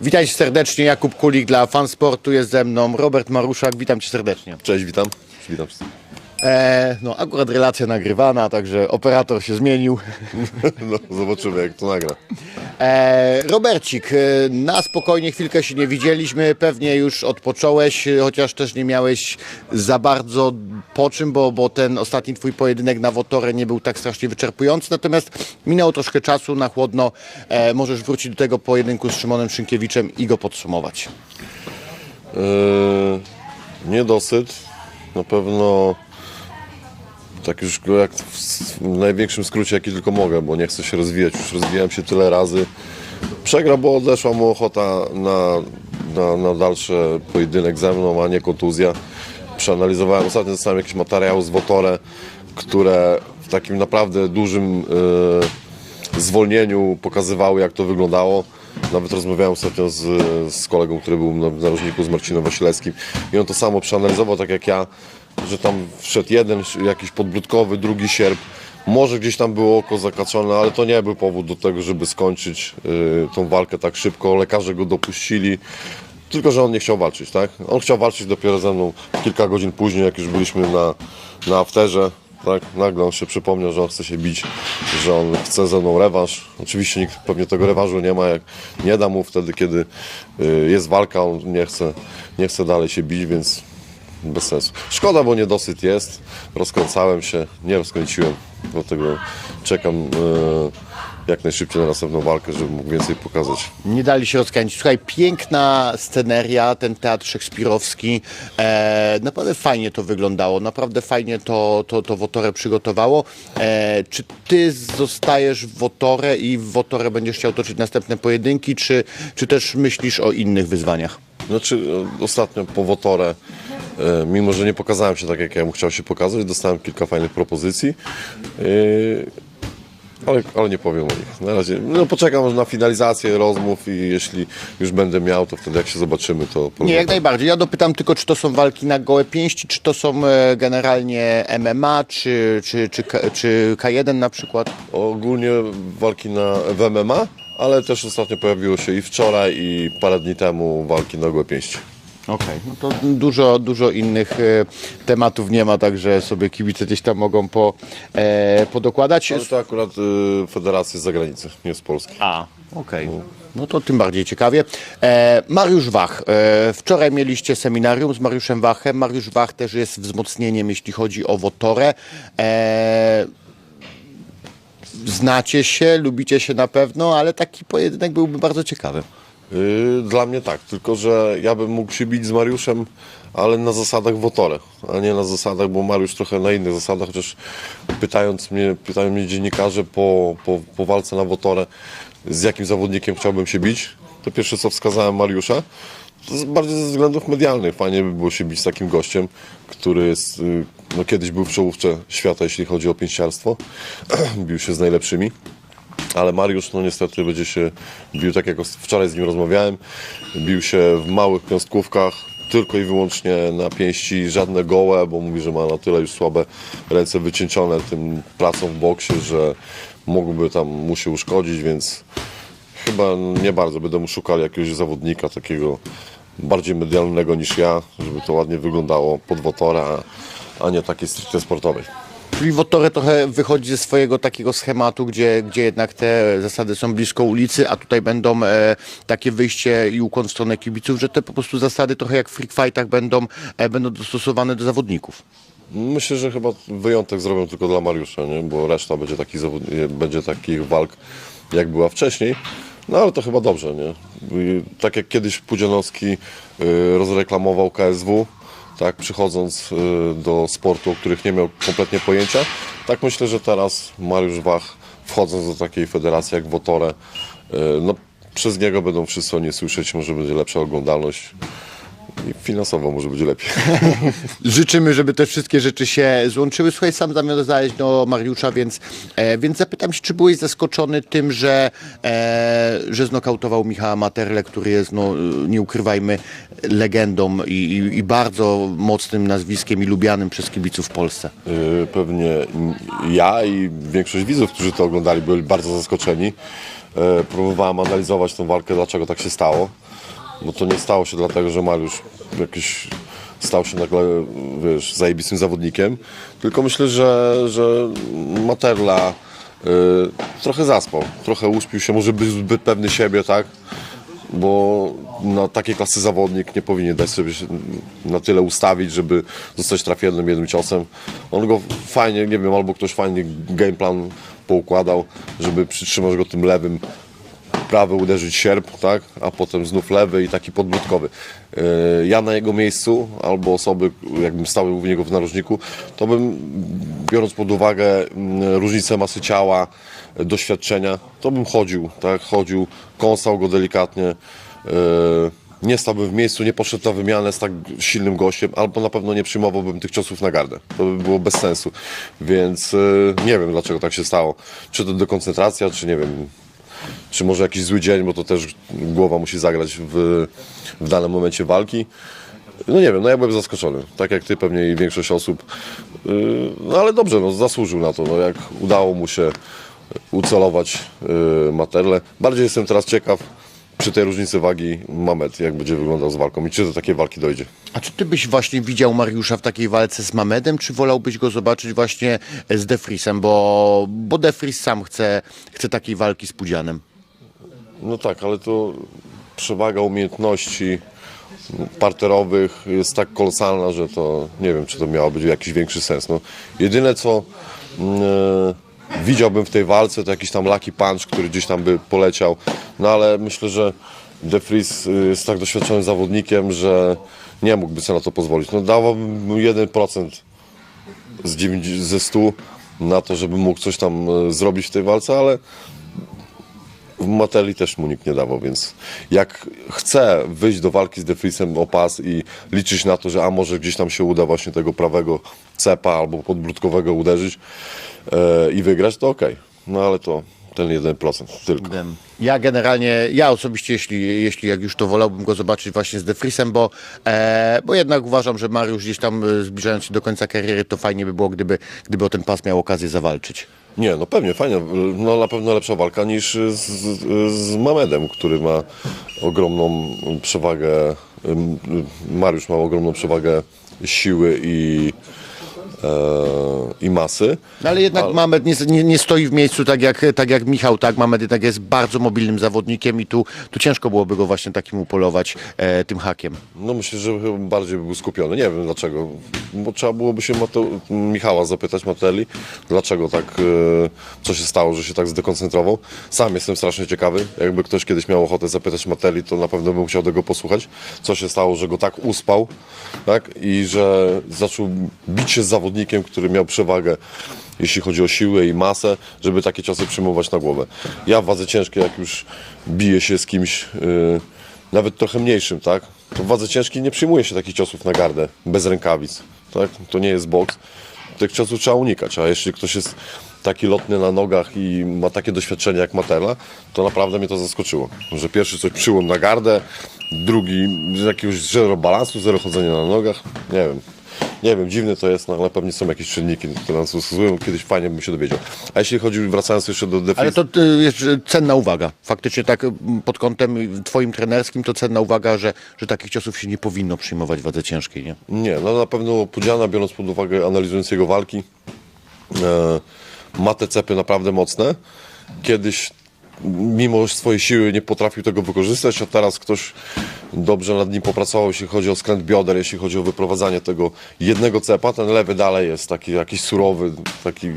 Witajcie serdecznie, Jakub Kulik dla Fansportu, jest ze mną Robert Maruszak, witam Cię serdecznie. Cześć, witam. Witam wszystkich. E, no akurat relacja nagrywana, także operator się zmienił. No, zobaczymy jak to nagra. E, Robercik, e, na spokojnie chwilkę się nie widzieliśmy, pewnie już odpocząłeś, e, chociaż też nie miałeś za bardzo po czym, bo, bo ten ostatni twój pojedynek na Wotorę nie był tak strasznie wyczerpujący, natomiast minęło troszkę czasu na chłodno, e, możesz wrócić do tego pojedynku z Szymonem Szynkiewiczem i go podsumować. Yy, niedosyt. Na pewno tak już jak w, największym skrócie jaki tylko mogę, bo nie chcę się rozwijać. Już rozwijałem się tyle razy. Przegrał, bo odeszła mu ochota na, na, na dalszy pojedynek ze mną, a nie kontuzja. Przeanalizowałem, ostatnio dostałem jakieś materiały z Wotore, które w takim naprawdę dużym yy, zwolnieniu pokazywały jak to wyglądało. Nawet rozmawiałem ostatnio z, z kolegą, który był na narożniku z Marcinem Wasilewskim i on to samo przeanalizował tak jak ja, że tam wszedł jeden jakiś podbródkowy, drugi sierp. Może gdzieś tam było oko zakaczone, ale to nie był powód do tego, żeby skończyć y, tą walkę tak szybko. Lekarze go dopuścili, tylko że on nie chciał walczyć, tak? On chciał walczyć dopiero ze mną kilka godzin później, jak już byliśmy na, na afterze. Tak, nagle on się przypomniał, że on chce się bić, że on chce ze mną rewanż. Oczywiście nikt pewnie tego rewanżu nie ma, jak nie da mu wtedy, kiedy y, jest walka, on nie chce, nie chce dalej się bić, więc bez sensu. Szkoda, bo niedosyt jest. Rozkręcałem się, nie rozkręciłem, dlatego czekam y, jak najszybciej na następną walkę, żeby mógł więcej pokazać. Nie dali się rozkręcić. Słuchaj, piękna sceneria, ten teatr szekspirowski. E, naprawdę fajnie to wyglądało, naprawdę fajnie to, to, to Wotorę przygotowało. E, czy ty zostajesz w Wotorę i w Wotorę będziesz chciał toczyć następne pojedynki, czy, czy też myślisz o innych wyzwaniach? Znaczy e, ostatnio po Wotorę, e, mimo że nie pokazałem się tak jak ja bym chciał się pokazać, dostałem kilka fajnych propozycji. e, Ale, ale nie powiem o nich. Na razie no, poczekam może na finalizację rozmów i jeśli już będę miał, to wtedy jak się zobaczymy, to Nie, jak najbardziej. Ja dopytam tylko, czy to są walki na gołe pięści, czy to są e, generalnie MMA, czy, czy, czy, czy K1 na przykład? Ogólnie walki na, w MMA, ale też ostatnio pojawiło się i wczoraj i parę dni temu walki na gołe pięści. Okej, no to dużo, dużo innych e, tematów nie ma, także sobie kibice gdzieś tam mogą po, e, podokładać. Ale to akurat y, federacje z zagranicy, nie z Polski. A, okej. No to tym bardziej ciekawie. E, Mariusz Wach. E, wczoraj mieliście seminarium z Mariuszem Wachem. Mariusz Wach też jest wzmocnieniem, jeśli chodzi o Wotorę. E, znacie się, lubicie się na pewno, ale taki pojedynek byłby bardzo ciekawy. Yy, Dla mnie tak, tylko że ja bym mógł się bić z Mariuszem, ale na zasadach Wotore, a nie na zasadach, bo Mariusz trochę na innych zasadach, chociaż pytając mnie, pytają mnie dziennikarze po, po, po walce na Wotore, z jakim zawodnikiem chciałbym się bić, to pierwsze co wskazałem Mariusza, bardziej ze względów medialnych. Fajnie by było się bić z takim gościem, który jest, yy, no kiedyś był w czołówce świata, jeśli chodzi o pięściarstwo, bił się z najlepszymi. Ale Mariusz, no niestety, będzie się bił, tak jak wczoraj z nim rozmawiałem, bił się w małych piąstkówkach, tylko i wyłącznie na pięści, żadne gołe, bo mówi, że ma na tyle już słabe ręce wycieńczone tym pracą w boksie, że mógłby tam mu się uszkodzić, więc chyba nie bardzo będę mu szukali jakiegoś zawodnika takiego bardziej medialnego niż ja, żeby to ładnie wyglądało pod wotora, a nie takiej stricte sportowej. Czyli Wotorę trochę wychodzi ze swojego takiego schematu, gdzie, gdzie jednak te zasady są blisko ulicy, a tutaj będą e, takie wyjście i ukłon w stronę kibiców, że te po prostu zasady trochę jak w freak fightach będą, e, będą dostosowane do zawodników. Myślę, że chyba wyjątek zrobią tylko dla Mariusza, nie? bo reszta będzie takich, zawod... nie, będzie takich walk, jak była wcześniej. No ale to chyba dobrze, nie? Tak jak kiedyś Pudzianowski y, rozreklamował KSW, tak, przychodząc y, do sportu, o których nie miał kompletnie pojęcia, tak myślę, że teraz Mariusz Wach, wchodząc do takiej federacji jak Wotore, y, no przez niego będą wszyscy o nie słyszeć, może będzie lepsza oglądalność i finansowo może będzie lepiej. Życzymy, żeby te wszystkie rzeczy się złączyły. Słuchaj, sam zawiązałeś do Mariusza, więc, e, więc zapytam się, czy byłeś zaskoczony tym, że, e, że znokautował Michała Materle, który jest, no, nie ukrywajmy, legendą i, i, i bardzo mocnym nazwiskiem i lubianym przez kibiców w Polsce. Y, Pewnie ja i większość widzów, którzy to oglądali, byli bardzo zaskoczeni. E, Próbowałem analizować tą walkę, dlaczego tak się stało. Bo to nie stało się dlatego, że Mariusz jakiś stał się nagle, wiesz, zajebistym zawodnikiem, tylko myślę, że, że Materla y, trochę zaspał, trochę uśpił się, może być zbyt pewny siebie, tak? Bo na takiej klasy zawodnik nie powinien dać sobie na tyle ustawić, żeby zostać trafionym jednym ciosem. On go fajnie, nie wiem, albo ktoś fajnie gameplan poukładał, żeby przytrzymać go tym lewym prawy uderzyć sierp, tak? a potem znów lewy i taki podbródkowy. Yy, Ja na jego miejscu, albo osoby, jakbym stał u niego w narożniku, to bym, biorąc pod uwagę mm, różnicę masy ciała, e, doświadczenia, to bym chodził, tak? chodził, kąsał go delikatnie, yy, nie stałbym w miejscu, nie poszedł na wymianę z tak silnym gościem, albo na pewno nie przyjmowałbym tych ciosów na gardę. To by było bez sensu. Więc nie wiem, dlaczego tak się stało. Czy to dekoncentracja, czy nie wiem, czy może jakiś zły dzień, bo to też głowa musi zagrać w, w danym momencie walki. No nie wiem, no ja byłem zaskoczony, tak jak ty pewnie i większość osób. Yy, No ale dobrze, no zasłużył na to, no jak udało mu się ucelować yy, Materle. Bardziej jestem teraz ciekaw przy tej różnicy wagi Mamet, jak będzie wyglądał z walką i czy do takiej walki dojdzie. A czy ty byś właśnie widział Mariusza w takiej walce z Mamedem, czy wolałbyś go zobaczyć właśnie z Defrisem, bo, bo Defris sam chce, chce takiej walki z Pudzianem? No tak, ale to przewaga umiejętności parterowych jest tak kolosalna, że to nie wiem, czy to miało być jakiś większy sens. No, jedyne co e, widziałbym w tej walce, to jakiś tam lucky punch, który gdzieś tam by poleciał, no ale myślę, że De Vries y, jest tak doświadczonym zawodnikiem, że nie mógłby sobie na to pozwolić. No dawałbym mu 1% z 9, ze 100 na to, żeby mógł coś tam e, zrobić w tej walce, ale w Mateli też mu nikt nie dawał, więc jak chce wyjść do walki z Defrisem o pas i liczyć na to, że a może gdzieś tam się uda właśnie tego prawego cepa albo podbródkowego uderzyć e, i wygrać, to okej. No ale to ten 1% tylko. Ja generalnie, ja osobiście, jeśli, jeśli jak już to wolałbym go zobaczyć właśnie z Defrisem, bo, e, bo jednak uważam, że Mariusz gdzieś tam e, zbliżając się do końca kariery, to fajnie by było, gdyby, gdyby o ten pas miał okazję zawalczyć. Nie, no pewnie, fajnie. No na pewno lepsza walka niż z, z Mamedem, który ma ogromną przewagę. ym, Mariusz ma ogromną przewagę siły i, i masy. No ale jednak Mamed nie, nie, nie stoi w miejscu tak jak, tak jak Michał, tak? Mamed jednak jest bardzo mobilnym zawodnikiem i tu, tu ciężko byłoby go właśnie takim upolować e, tym hakiem. No myślę, że bardziej by był skupiony. Nie wiem dlaczego. Bo trzeba byłoby się Mate- Michała zapytać Mateli, dlaczego tak, e, co się stało, że się tak zdekoncentrował. Sam jestem strasznie ciekawy. Jakby ktoś kiedyś miał ochotę zapytać Mateli, to na pewno bym chciał tego posłuchać. Co się stało, że go tak uspał, tak? I że zaczął bić się z zawodnikiem, który miał przewagę jeśli chodzi o siłę i masę, żeby takie ciosy przyjmować na głowę. Ja w wadze ciężkiej, jak już biję się z kimś, yy, nawet trochę mniejszym, tak? To w wadze ciężkiej nie przyjmuje się takich ciosów na gardę, bez rękawic, tak? To nie jest boks. Tych ciosów trzeba unikać, a jeśli ktoś jest taki lotny na nogach i ma takie doświadczenie jak Matela, to naprawdę mnie to zaskoczyło. Że pierwszy coś przyłom na gardę, drugi z jakiegoś zero balansu, zero chodzenia na nogach, nie wiem. Nie wiem, dziwne to jest, no, ale pewnie są jakieś czynniki, które nas stosują. Kiedyś fajnie bym się dowiedział. A jeśli chodzi, wracając jeszcze do Ale definicji. to y, jest y, cenna uwaga. Faktycznie tak y, pod kątem twoim trenerskim to cenna uwaga, że, że takich ciosów się nie powinno przyjmować w wadze ciężkiej, nie? Nie, no na pewno Pudziana, biorąc pod uwagę, analizując jego walki, e, ma te cepy naprawdę mocne. Kiedyś mimo swojej siły nie potrafił tego wykorzystać, a teraz ktoś dobrze nad nim popracował, jeśli chodzi o skręt bioder, jeśli chodzi o wyprowadzanie tego jednego cepa, ten lewy dalej jest taki jakiś surowy, taki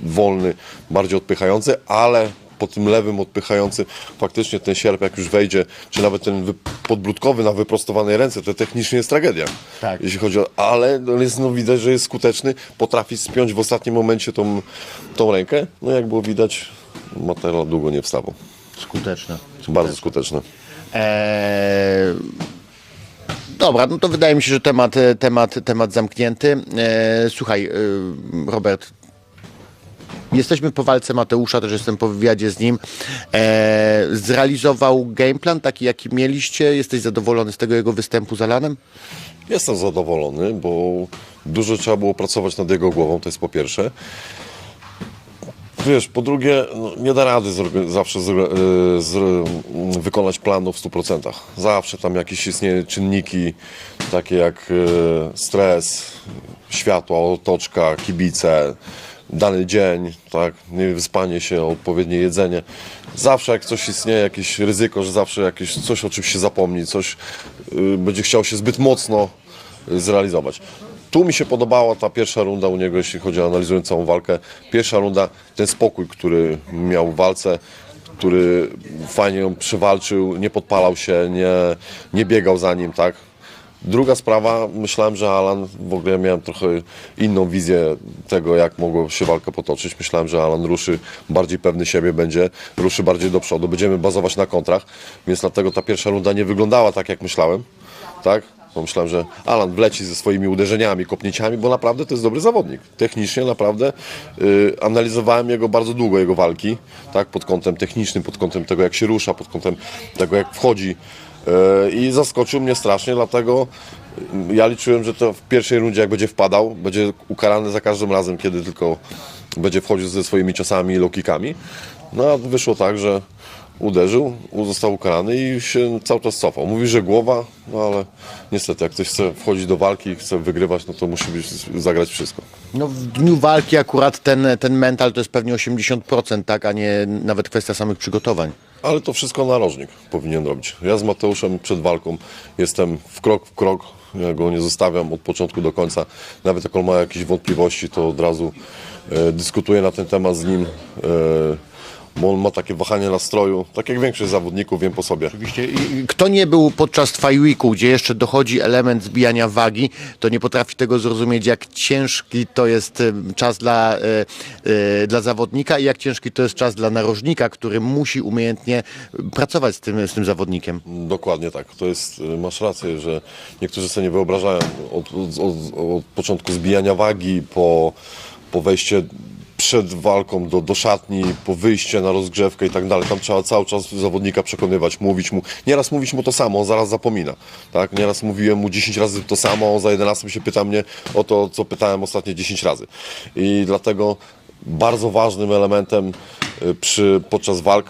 wolny, bardziej odpychający, ale po tym lewym odpychający faktycznie ten sierp jak już wejdzie, czy nawet ten wy- podbródkowy na wyprostowanej ręce, to technicznie jest tragedia. Tak. Jeśli chodzi o, ale no jest, no widać, że jest skuteczny, potrafi spiąć w ostatnim momencie tą, tą rękę. No jak było widać, Matera długo nie wstawał. Skuteczne. Bardzo skuteczny. Eee, dobra, no to wydaje mi się, że temat, temat, temat zamknięty. Eee, słuchaj, e, Robert, jesteśmy po walce Mateusza, też jestem po wywiadzie z nim. Eee, zrealizował gameplan taki, jaki mieliście? Jesteś zadowolony z tego jego występu z Alanem? Jestem zadowolony, bo dużo trzeba było pracować nad jego głową, to jest po pierwsze. Wiesz, po drugie, no, nie da rady zawsze zro- mm, wykonać planu w 100%. Zawsze tam jakieś istnieją czynniki, takie jak y, stres, światło, otoczka, kibice, dany dzień, tak, niewyspanie się, odpowiednie jedzenie. Zawsze jak coś istnieje, jakieś ryzyko, że zawsze jakieś coś o czymś się zapomni, coś y, będzie chciał się zbyt mocno y, zrealizować. Tu mi się podobała ta pierwsza runda u niego, jeśli chodzi o analizując całą walkę. Pierwsza runda, ten spokój, który miał w walce, który fajnie ją przywalczył, nie podpalał się, nie, nie biegał za nim, tak? Druga sprawa, myślałem, że Alan, w ogóle miałem trochę inną wizję tego, jak mogło się walka potoczyć. Myślałem, że Alan ruszy bardziej pewny siebie będzie, ruszy bardziej do przodu, będziemy bazować na kontrach, więc dlatego ta pierwsza runda nie wyglądała tak, jak myślałem, tak? Bo myślałem, że Alan wleci ze swoimi uderzeniami, kopnięciami, bo naprawdę to jest dobry zawodnik. Technicznie naprawdę y, analizowałem jego bardzo długo, jego walki, tak? Pod kątem technicznym, pod kątem tego, jak się rusza, pod kątem tego, jak wchodzi. Y, I zaskoczył mnie strasznie, dlatego y, ja liczyłem, że to w pierwszej rundzie, jak będzie wpadał, będzie ukarany za każdym razem, kiedy tylko będzie wchodził ze swoimi ciosami i lokikami. No a wyszło tak, że uderzył, został ukarany i się cały czas cofał. Mówi, że głowa, no ale niestety jak ktoś chce wchodzić do walki, chce wygrywać, no to musi być, zagrać wszystko. No w dniu walki akurat ten, ten mental to jest pewnie 80%, tak, a nie nawet kwestia samych przygotowań. Ale to wszystko narożnik powinien robić. Ja z Mateuszem przed walką jestem w krok w krok. Ja go nie zostawiam od początku do końca. Nawet jak on ma jakieś wątpliwości, to od razu e, dyskutuję na ten temat z nim. E, on ma takie wahanie nastroju, tak jak większość zawodników, wiem po sobie. Oczywiście, i- kto nie był podczas Fight Weeku, gdzie jeszcze dochodzi element zbijania wagi, to nie potrafi tego zrozumieć, jak ciężki to jest e, czas dla, e, e, dla zawodnika i jak ciężki to jest czas dla narożnika, który musi umiejętnie pracować z tym, z tym zawodnikiem. Dokładnie tak. To jest, y, masz rację, że niektórzy sobie nie wyobrażają od, od, od, od początku zbijania wagi, po, po wejście przed walką do, do szatni, po wyjście na rozgrzewkę i tak dalej. Tam trzeba cały czas zawodnika przekonywać, mówić mu. Nieraz mówić mu to samo, on zaraz zapomina. Tak? Nieraz mówiłem mu 10 razy to samo, on za 11 się pyta mnie o to, co pytałem ostatnie 10 razy. I dlatego bardzo ważnym elementem y, przy, podczas walk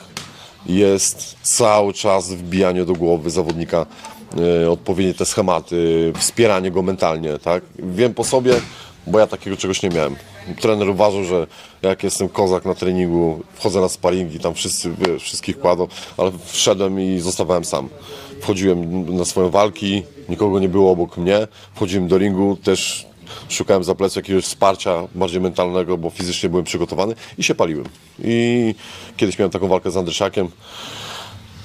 jest cały czas wbijanie do głowy zawodnika e, odpowiednie te schematy, wspieranie go mentalnie, tak? Wiem po sobie, bo ja takiego czegoś nie miałem. Trener uważał, że jak jestem kozak na treningu, wchodzę na sparingi, tam wszyscy, wiesz, wszystkich kładą, ale wszedłem i zostawałem sam. Wchodziłem na swoje walki, nikogo nie było obok mnie, wchodziłem do ringu, też szukałem za plecy jakiegoś wsparcia bardziej mentalnego, bo fizycznie byłem przygotowany i się paliłem. I kiedyś miałem taką walkę z Andryszakiem.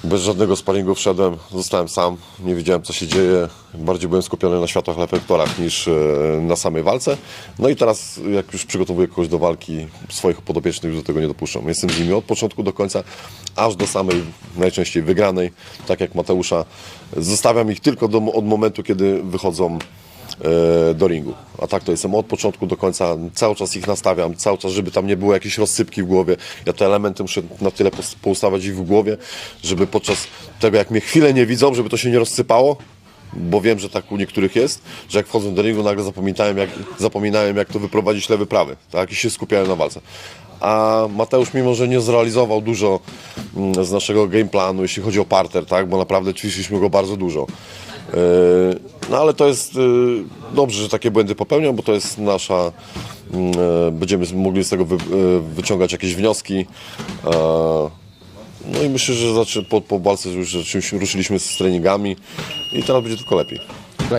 Bez żadnego sparingu wszedłem, zostałem sam, nie wiedziałem co się dzieje, bardziej byłem skupiony na światłach reflektorach niż e, na samej walce. No i teraz jak już przygotowuję kogoś do walki, swoich podopiecznych już do tego nie dopuszczam. Jestem z nimi od początku do końca, aż do samej najczęściej wygranej, tak jak Mateusza. Zostawiam ich tylko do, od momentu, kiedy wychodzą do ringu. A tak to jestem od początku do końca, cały czas ich nastawiam, cały czas, żeby tam nie było jakiejś rozsypki w głowie. Ja te elementy muszę na tyle poustawiać ich w głowie, żeby podczas tego, jak mnie chwilę nie widzą, żeby to się nie rozsypało, bo wiem, że tak u niektórych jest, że jak wchodzą do ringu, nagle zapominają jak, zapominają, jak to wyprowadzić lewy, prawy, tak? I się skupiają na walce. A Mateusz, mimo że nie zrealizował dużo mm, z naszego game planu, jeśli chodzi o parter, tak? Bo naprawdę ćwiczyliśmy go bardzo dużo. Yy, No ale to jest yy, dobrze, że takie błędy popełnią, bo to jest nasza. yy, Będziemy mogli z tego wy, wyciągać jakieś wnioski. No i myślę, że zaczy, po, po walce już rzeczywiście ruszyliśmy z treningami i teraz będzie tylko lepiej.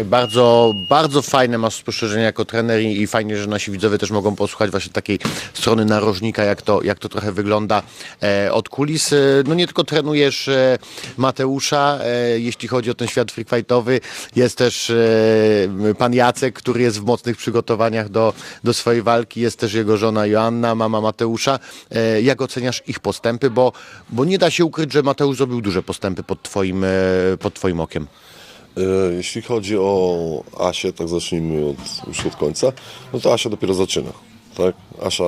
Bardzo, bardzo fajne masz spostrzeżenia jako trener i, i fajnie, że nasi widzowie też mogą posłuchać właśnie takiej strony narożnika, jak to, jak to trochę wygląda e, od kulis. E, no nie tylko trenujesz e, Mateusza, e, jeśli chodzi o ten świat freakfightowy, jest też e, pan Jacek, który jest w mocnych przygotowaniach do, do swojej walki, jest też jego żona Joanna, mama Mateusza. E, jak oceniasz ich postępy, bo, bo nie da się ukryć, że Mateusz zrobił duże postępy pod twoim, e, pod twoim okiem. E, Jeśli chodzi o Asię, tak zacznijmy od, już od końca, no to Asia dopiero zaczyna. Tak? Asia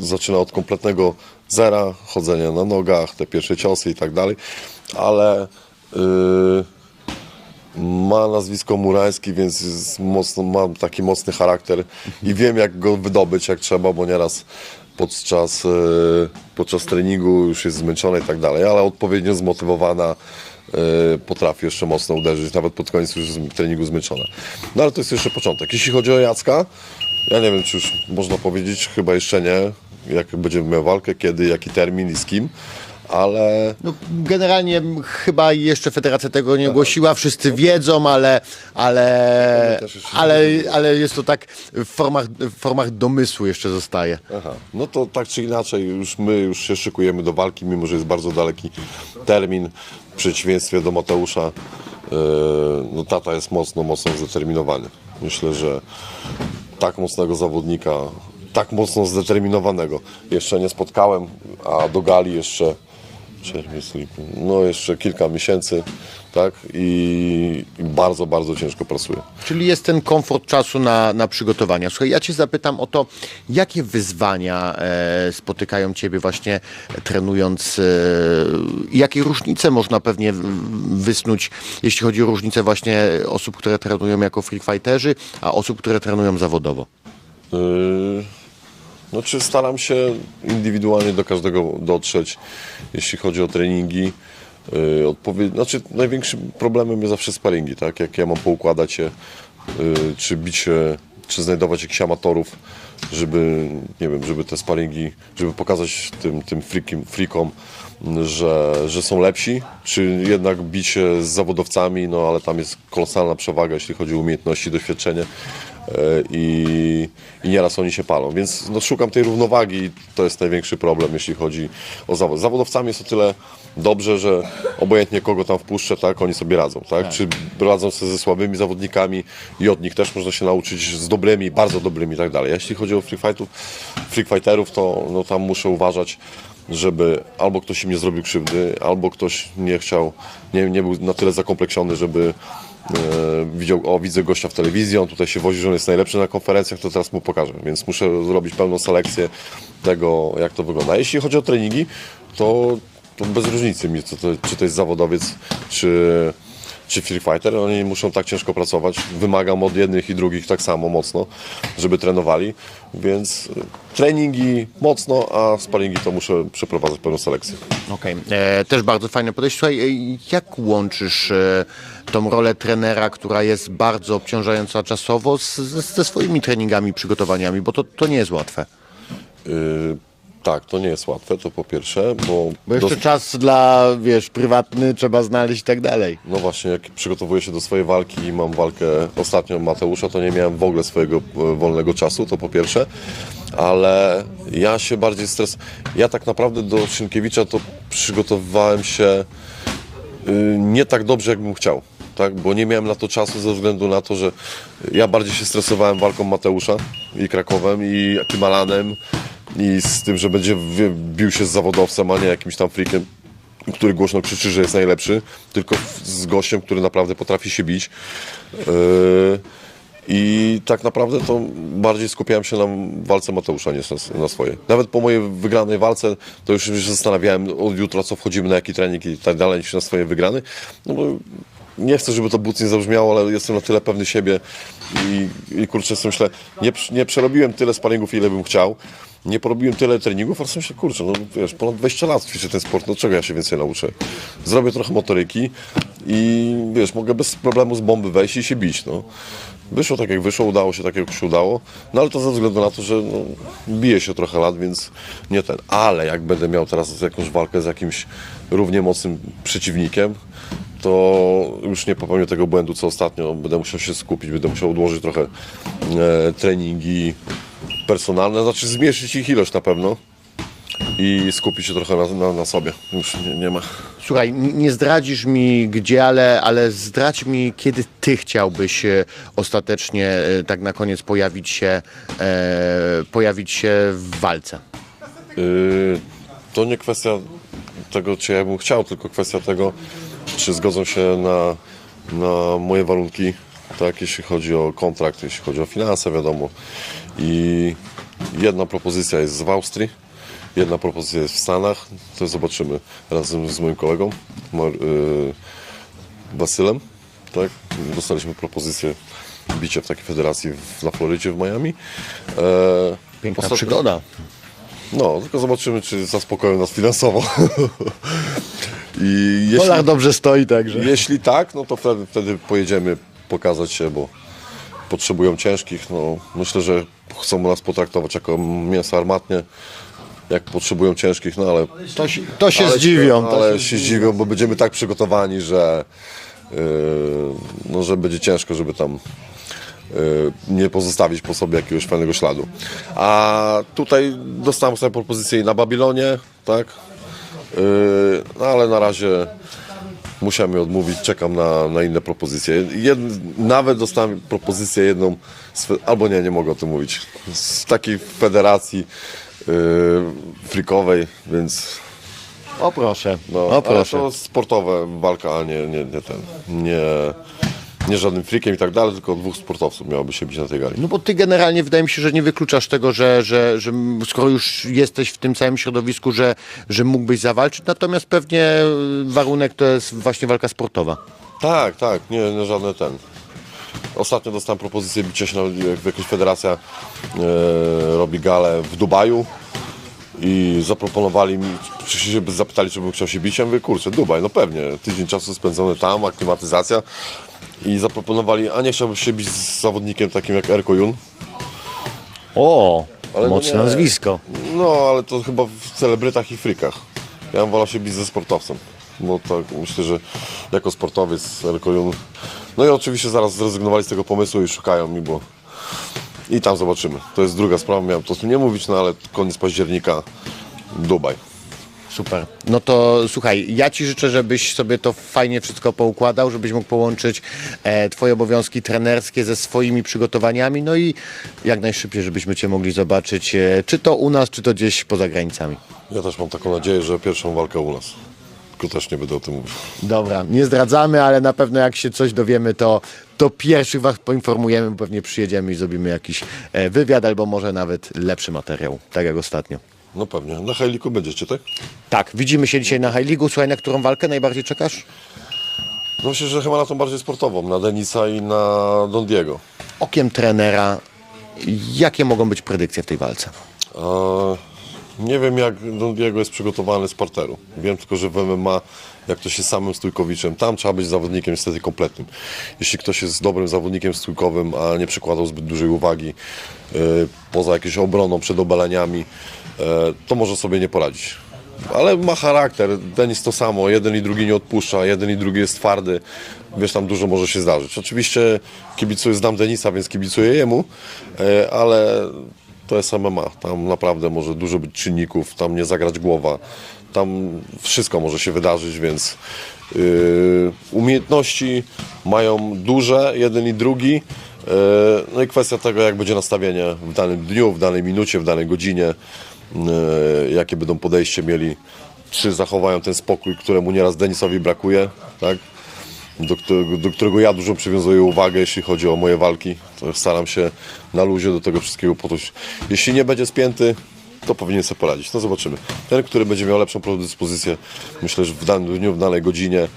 zaczyna od kompletnego zera, chodzenia na nogach, te pierwsze ciosy i tak dalej, ale yy, ma nazwisko Murański, więc jest mocno, ma taki mocny charakter i wiem jak go wydobyć jak trzeba, bo nieraz podczas, e, podczas treningu już jest zmęczona i tak dalej, ale odpowiednio zmotywowana potrafi jeszcze mocno uderzyć, nawet pod koniec już treningu zmęczona. No ale to jest jeszcze początek. Jeśli chodzi o Jacka, ja nie wiem, czy już można powiedzieć, chyba jeszcze nie, jak będziemy miał walkę, kiedy, jaki termin i z kim, ale No, generalnie chyba jeszcze federacja tego nie ogłosiła, wszyscy wiedzą, ale, ale, ale, ale jest to tak w formach, w formach domysłu jeszcze zostaje. Aha, no to tak czy inaczej, już my już się szykujemy do walki, mimo że jest bardzo daleki termin, w przeciwieństwie do Mateusza. Yy, no tata jest mocno, mocno zdeterminowany. Myślę, że tak mocnego zawodnika, tak mocno zdeterminowanego jeszcze nie spotkałem, a do gali jeszcze czerwiec, lipiec, no jeszcze kilka miesięcy, tak? I, bardzo, bardzo ciężko pracuje. Czyli jest ten komfort czasu na, na przygotowania. Słuchaj, ja Cię zapytam o to, jakie wyzwania e, spotykają Ciebie właśnie trenując, e, jakie różnice można pewnie w- wysnuć, jeśli chodzi o różnice właśnie osób, które trenują jako free fighterzy, a osób, które trenują zawodowo. Yy, No czy staram się indywidualnie do każdego dotrzeć, jeśli chodzi o treningi. Odpowie... Znaczy największym problemem jest zawsze sparingi, tak? Jak ja mam poukładać je, yy, czy bić się, czy znajdować jakichś amatorów, żeby, nie wiem, żeby te sparingi, żeby pokazać tym, tym freakim, freakom, że, że są lepsi, czy jednak bić się z zawodowcami, no ale tam jest kolosalna przewaga, jeśli chodzi o umiejętności, doświadczenie i, i nieraz oni się palą. Więc no, szukam tej równowagi i to jest największy problem, jeśli chodzi o zawód. Z zawodowcami jest o tyle dobrze, że obojętnie kogo tam wpuszczę, tak, oni sobie radzą, tak? Czy radzą sobie ze słabymi zawodnikami i od nich też można się nauczyć z dobrymi, bardzo dobrymi i tak dalej. Jeśli chodzi o free, fightów, free fighterów, to no, tam muszę uważać, żeby albo ktoś im nie zrobił krzywdy, albo ktoś nie chciał, nie, nie był na tyle zakompleksiony, żeby widział, o widzę gościa w telewizji, on tutaj się wozi, że on jest najlepszy na konferencjach, to teraz mu pokażę. Więc muszę zrobić pełną selekcję tego, jak to wygląda. Jeśli chodzi o treningi, to, to bez różnicy mi, co to, czy to jest zawodowiec, czy, czy free fighter, oni muszą tak ciężko pracować. Wymagam od jednych i drugich tak samo mocno, żeby trenowali, więc e, treningi mocno, a sparingi to muszę przeprowadzać pełną selekcję. Okej, e, też bardzo fajne podejście. Słuchaj, e, jak łączysz e, tą rolę trenera, która jest bardzo obciążająca czasowo, z, z, ze swoimi treningami, przygotowaniami, bo to, to nie jest łatwe. Yy, tak, to nie jest łatwe, to po pierwsze, bo, Bo jeszcze dos- czas dla, wiesz, prywatny trzeba znaleźć i tak dalej. no właśnie, jak przygotowuję się do swojej walki i mam walkę ostatnią Mateusza, to nie miałem w ogóle swojego e, wolnego czasu, to po pierwsze, ale ja się bardziej stres... Ja tak naprawdę do Szynkiewicza to przygotowywałem się y, nie tak dobrze, jakbym chciał. Tak, bo nie miałem na to czasu ze względu na to, że ja bardziej się stresowałem walką Mateusza i Krakowem i tym Alanem i z tym, że będzie bił się z zawodowcem, a nie jakimś tam freakiem, który głośno krzyczy, że jest najlepszy, tylko z gościem, który naprawdę potrafi się bić. Yy, I tak naprawdę to bardziej skupiałem się na walce Mateusza niż na, na swojej. Nawet po mojej wygranej walce to już się zastanawiałem od jutra, co wchodzimy, na jaki trening i tak dalej, niż na swoje wygrany. No bo nie chcę, żeby to bucnie zabrzmiało, ale jestem na tyle pewny siebie i, i kurczę, sobie myślę, nie, nie przerobiłem tyle sparingów, ile bym chciał. Nie porobiłem tyle treningów, ale sobie myślę, kurczę, no wiesz, ponad 20 lat ćwiczę ten sport, no czego ja się więcej nauczę? Zrobię trochę motoryki i wiesz, mogę bez problemu z bomby wejść i się bić, no. Wyszło tak jak wyszło, udało się tak jak się udało, no ale to ze względu na to, że no, bije się trochę lat, więc nie ten. Ale jak będę miał teraz jakąś walkę z jakimś równie mocnym przeciwnikiem, to już nie popełnię tego błędu co ostatnio. Będę musiał się skupić, będę musiał odłożyć trochę e, treningi personalne, znaczy zmniejszyć ich ilość na pewno i skupić się trochę na, na, na sobie. Już nie, nie ma. Słuchaj, n- nie zdradzisz mi gdzie, ale, ale zdradź mi, kiedy ty chciałbyś e, ostatecznie e, tak na koniec pojawić się, e, pojawić się w walce. Yy, to nie kwestia tego, czy ja bym chciał, tylko kwestia tego, czy zgodzą się na, na moje warunki, tak, jeśli chodzi o kontrakt, jeśli chodzi o finanse, wiadomo. I jedna propozycja jest w Austrii, jedna propozycja jest w Stanach, to zobaczymy razem z moim kolegą, Mar- yy, Wasylem, tak, dostaliśmy propozycję bicia w takiej federacji w, na Florydzie w Miami. E, Piękna ostatnio- przygoda. No, tylko zobaczymy, czy zaspokoją nas finansowo. I jeśli, Dolar dobrze stoi, także. jeśli tak, no to wtedy, wtedy pojedziemy pokazać się, bo potrzebują ciężkich. No, myślę, że chcą nas potraktować jako mięso armatnie, jak potrzebują ciężkich, no ale To się, to się ale zdziwią. to ale się zdziwią, bo będziemy tak przygotowani, że, yy, no, że będzie ciężko, żeby tam yy, nie pozostawić po sobie jakiegoś fajnego śladu. A tutaj dostałem sobie propozycję i na Babilonie, tak? Yy, no, ale na razie musiałem je odmówić, czekam na, na inne propozycje. Jed, nawet dostałem propozycję jedną, z, albo nie, nie mogę o tym mówić, z takiej federacji yy, frikowej, więc O proszę, no, o proszę. to sportowe walka, a nie, nie, nie ten, nie, nie żadnym frikiem i tak dalej, tylko dwóch sportowców miałoby się bić na tej gali. No bo ty generalnie wydaje mi się, że nie wykluczasz tego, że, że, że skoro już jesteś w tym całym środowisku, że, że mógłbyś zawalczyć, natomiast pewnie warunek to jest właśnie walka sportowa. Tak, tak, nie, nie żadne ten. Ostatnio dostałem propozycję bicia się, na, jak jakaś federacja e, robi galę w Dubaju i zaproponowali mi, czy się zapytali, czy bym chciał się bić. Ja mówię, kurczę, Dubaj, no pewnie, tydzień czasu spędzony tam, aklimatyzacja i zaproponowali, a nie chciałbyś się bić z zawodnikiem takim jak Erko Jun? O, Ale no mocne nie. nazwisko. No, ale to chyba w celebrytach i frikach. Ja bym wolał się bić ze sportowcem. Bo tak myślę, że jako sportowiec Elko Jun. No i oczywiście zaraz zrezygnowali z tego pomysłu i szukają mi, bo i tam zobaczymy. To jest druga sprawa, miałem to nie mówić, no ale koniec października Dubaj. Super. No to słuchaj, ja Ci życzę, żebyś sobie to fajnie wszystko poukładał, żebyś mógł połączyć e, Twoje obowiązki trenerskie ze swoimi przygotowaniami, no i jak najszybciej, żebyśmy Cię mogli zobaczyć, e, czy to u nas, czy to gdzieś poza granicami. Ja też mam taką nadzieję, że pierwszą walkę u nas. Tylko też nie będę o tym mówił. Dobra, nie zdradzamy, ale na pewno jak się coś dowiemy, to, to pierwszych Was poinformujemy, bo pewnie przyjedziemy i zrobimy jakiś e, wywiad, albo może nawet lepszy materiał, tak jak ostatnio. No pewnie. Na Hejliku będziecie, tak? Tak, widzimy się dzisiaj na High League. Słuchaj, na którą walkę najbardziej czekasz? No myślę, że chyba na tą bardziej sportową, na Denisa i na Don Diego. Okiem trenera, jakie mogą być predykcje w tej walce? Eee, Nie wiem jak Don Diego jest przygotowany z parteru. Wiem tylko, że w MMA, jak ktoś jest samym stójkowiczem, tam trzeba być zawodnikiem niestety kompletnym. Jeśli ktoś jest dobrym zawodnikiem stójkowym, a nie przykładał zbyt dużej uwagi e, poza jakąś obroną przed obaleniami, e, to może sobie nie poradzić. Ale ma charakter, Denis to samo, jeden i drugi nie odpuszcza, jeden i drugi jest twardy, wiesz, tam dużo może się zdarzyć. Oczywiście kibicuję, znam Denisa, więc kibicuję jemu, e, ale to jest MMA. Tam naprawdę może dużo być czynników, tam nie zagrać głowa. Tam wszystko może się wydarzyć, więc yy, umiejętności mają duże, jeden i drugi. Yy, no i kwestia tego, jak będzie nastawienie w danym dniu, w danej minucie, w danej godzinie, yy, jakie będą podejście mieli, czy zachowają ten spokój, któremu nieraz Denisowi brakuje, tak? Do którego, do którego ja dużo przywiązuję uwagę, jeśli chodzi o moje walki. To staram się na luzie do tego wszystkiego podejść. Jeśli nie będzie spięty, to powinien sobie poradzić. No zobaczymy. Ten, który będzie miał lepszą predyspozycję, myślę, że w danym dniu, w danej godzinie,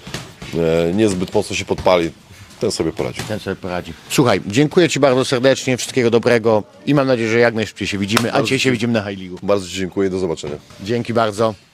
e, niezbyt mocno się podpali, ten sobie poradzi. Ten sobie poradzi. Słuchaj, dziękuję Ci bardzo serdecznie, wszystkiego dobrego i mam nadzieję, że jak najszybciej się widzimy, a dzisiaj się widzimy na High League. Bardzo Ci dziękuję do zobaczenia. Dzięki bardzo.